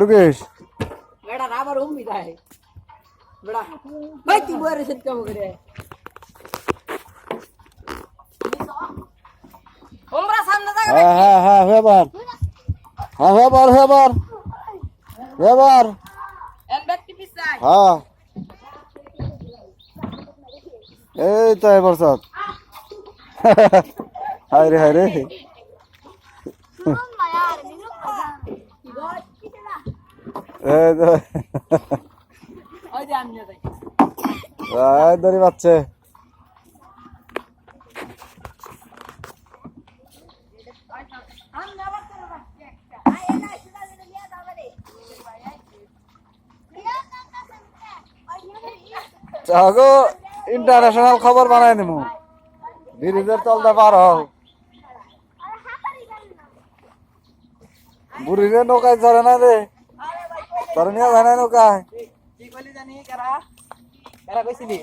ঢুকিস বেড়া রাবার উম্মি যায় বেড়া ভাই তুই বরে সেট কাম করে ওমরা সামনে জায়গা হ্যাঁ হ্যাঁ হ্যাঁ হেবার হ্যাঁ হেবার হেবার হেবার এন ব্যক্তি পিছাই হ্যাঁ এই তো এবার সাত হায় রে হায় রে। দড়ি বাচ্চে চাগো ইন্টারন্যাশনাল খবর বানাই দিমু। ব্রিজের তলটা পার হও। বুড়িরে নৌকায় চড়ে না রে। চড়ে নিয়ে না নৌকায়। কি কইলি জানি, কারা? কারা কইছিলি?